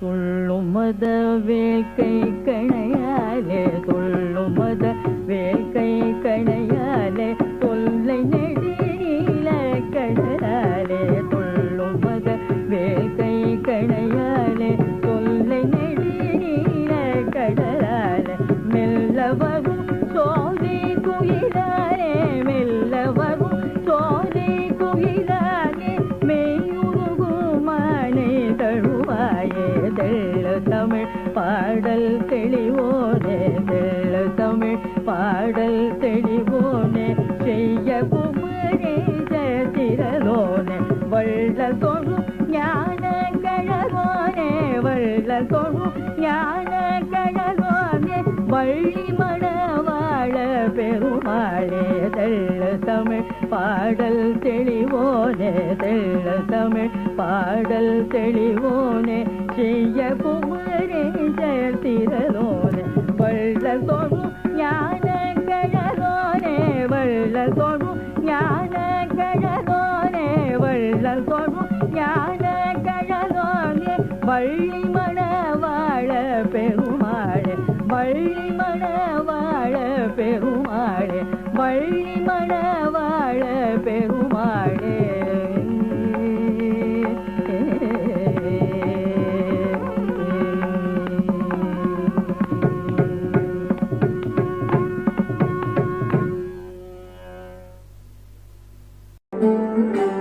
துள்ளுமத வேல்கை கணையாலே துள்ளுமத மத வேல்கை கணையாலே தொல்லை நெடில கடலாலே துள்ளுமத மத வேல்கை கணையாலே தொல்லை நெடில கடலாலே மெல்ல வரும் சோதி குயிலாலே மெல்ல வரும் சோதி குயிலாலே பாடல் தெளிவோனே தெள்ள தமிழ் பாடல் தெளிவோனே செய்ய குமரே திரலோனே வள்ள தொழு ஞான கழகோனே வள்ள தொழு ஞான கழகோனே வள்ளி மணவாழ பெருமாளே தெள்ள தமிழ் பாடல் தெளிவோனே தெள்ள தமிழ் பாடல் தெளிவோனே செய்ய குமரே வள்ளதொரு ஞான கழகோனே வள்ளதொரு ஞான கழகோனே வள்ளதொரு ஞான கழகோனே வள்ளி மணவாழ பெருமாளே வள்ளி மணவாழ பெருமாளே Música